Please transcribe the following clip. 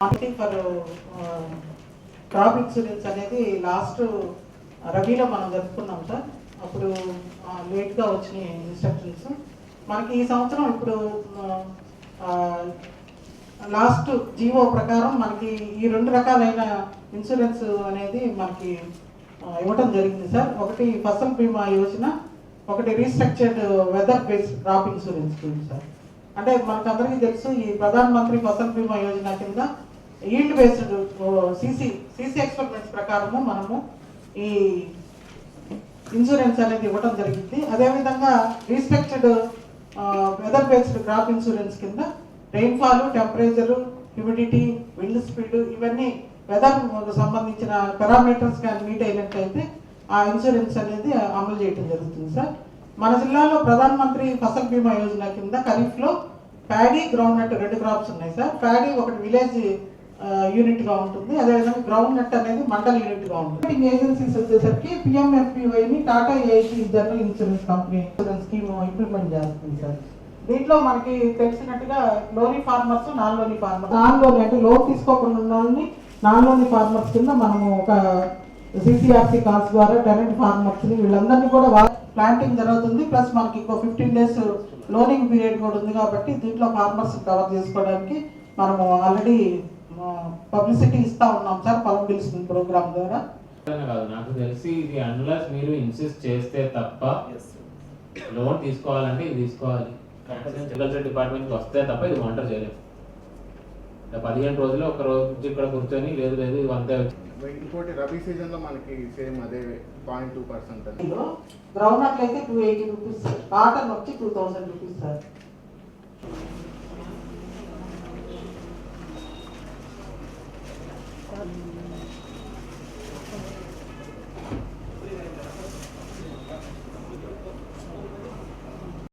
Marketing for crop insurance అనేది last uh, రబీలో మనం జరుపుకున్నాం సార్. అప్పుడు లేట్గా వచ్చిన ఇన్స్ట్రక్షన్స్ మనకి ఈ సంవత్సరం ఇప్పుడు లాస్ట్ జీవో ప్రకారం మనకి ఈ రెండు రకాలైన ఇన్సూరెన్స్ అనేది మనకి ఇవ్వటం జరిగింది సార్. ఒకటి ఫసల్ బీమా యోజన ఒకటి restructured weather based crop insurance scheme sir. అంటే మనకు అందరికీ తెలుసు ఈ ప్రధాన మంత్రి ఫసల్ బీమా యోజన కింద yield based CC CC experiments ప్రకారము మనము ఈ ఇన్సూరెన్స్ అనేది ఇవ్వడం జరిగింది. అదేవిధంగా restructured weather based crop insurance కింద rainfall temperature humidity wind speed ఇవన్నీ వెదర్ సంబంధించిన పారామీటర్స్ కానీ మీట్ అయినట్లయితే ఆ ఇన్సూరెన్స్ అనేది అమలు చేయడం జరుగుతుంది సార్. మన జిల్లాలో ప్రధాన మంత్రి ఫసల్ బీమా యోజన కింద ఖరీఫ్లో ప్యాడీ గ్రౌండ్ నట్ రెండు క్రాప్స్ ఉన్నాయి సార్. ప్యాడీ ఒకటి విలేజ్ యూనిట్గా ఉంటుంది. అదేవిధంగా గ్రౌండ్ నెట్ అనేది మండల్ యూనిట్గా ఉంటుంది. ఏజెన్సీస్ వచ్చేసరికి పిఎంఎఫ్పివైని Tata AC general insurance company insurance scheme implement చేస్తుంది సార్. దీంట్లో మనకి తెలిసినట్టుగా loanee farmers non loanee farmers non loanee అంటే లోన్ తీసుకోకుండా ఉన్న వాళ్ళని నాన్ లోనీ ఫార్మర్స్ కింద మనము ఒక సిసిఆర్సీ కాల్స్ ద్వారా టెనెంట్ ఫార్మర్స్ని వీళ్ళందరినీ కూడా ప్లాంటింగ్ జరుగుతుంది. ప్లస్ మనకి ఇంకో ఫిఫ్టీన్ డేస్ లోనింగ్ పీరియడ్ కూడా ఉంది కాబట్టి దీంట్లో ఫార్మర్స్ కవర్ చేసుకోవడానికి మనము ఆల్రెడీ పబ్లిసిటీ ఇస్తా ఉన్నాం సార్ పొలం పిలుస్తుంది ప్రోగ్రామ్ ద్వారా. కాదు నాకు తెలిసి ఇది అన్లస్ మీరు ఇన్సిస్ట్ చేస్తే తప్ప లోన్ తీసుకోవాలంటే ఇది తీసుకోవాలి. అగ్రికల్చర్ డిపార్ట్మెంట్ వస్తే తప్ప ఇది మానిటర్ చేయలేము. పదిహేను రోజులు ఒక రోజు ఇక్కడ కూర్చొని లేదు లేదు ఇది అంతే. ఇంకోటి రబీ సీజన్లో మనకి సేమ్ అదే point two percent groundnut అయితే టూ ఎయిటీ రూపీస్ కాటన్ వచ్చి two thousand rupees sir. um,